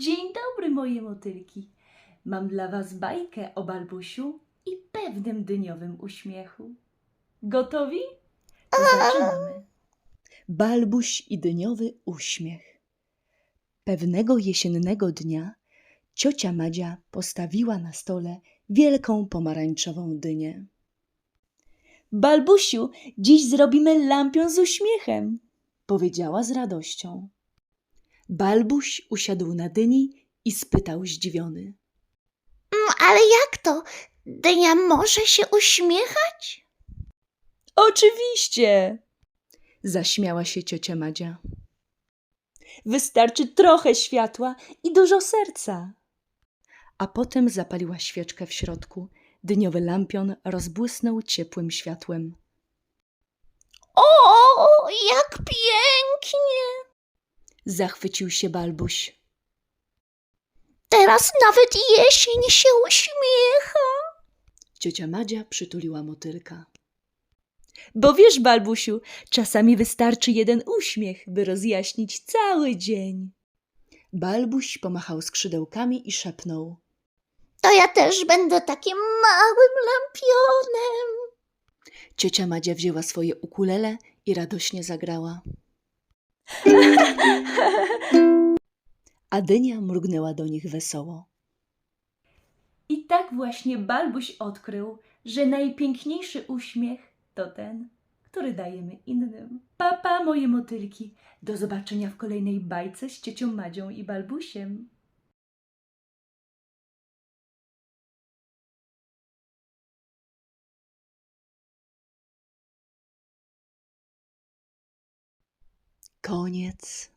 Dzień dobry, moje motylki. Mam dla was bajkę o Balbusiu i pewnym dyniowym uśmiechu. Gotowi? To zaczynamy. Balbuś i dyniowy uśmiech. Pewnego jesiennego dnia ciocia Madzia postawiła na stole wielką pomarańczową dynię. Balbusiu, dziś zrobimy lampion z uśmiechem, powiedziała z radością. Balbuś usiadł na dyni i spytał zdziwiony. Mm, Ale jak to? Dynia może się uśmiechać? Oczywiście! Zaśmiała się ciocia Madzia. Wystarczy trochę światła i dużo serca. A potem zapaliła świeczkę w środku. Dyniowy lampion rozbłysnął ciepłym światłem. O, jak pięknie! Zachwycił się Balbuś. Teraz nawet jesień się uśmiecha. Ciocia Madzia przytuliła motylka. Bo wiesz, Balbusiu, czasami wystarczy jeden uśmiech, by rozjaśnić cały dzień. Balbuś pomachał skrzydełkami i szepnął. To ja też będę takim małym lampionem. Ciocia Madzia wzięła swoje ukulele i radośnie zagrała. A Dynia mrugnęła do nich wesoło. I tak właśnie Balbuś odkrył, że najpiękniejszy uśmiech to ten, który dajemy innym. Papa, moje motylki. Do zobaczenia w kolejnej bajce z ciocią Madzią i Balbusiem. Koniec.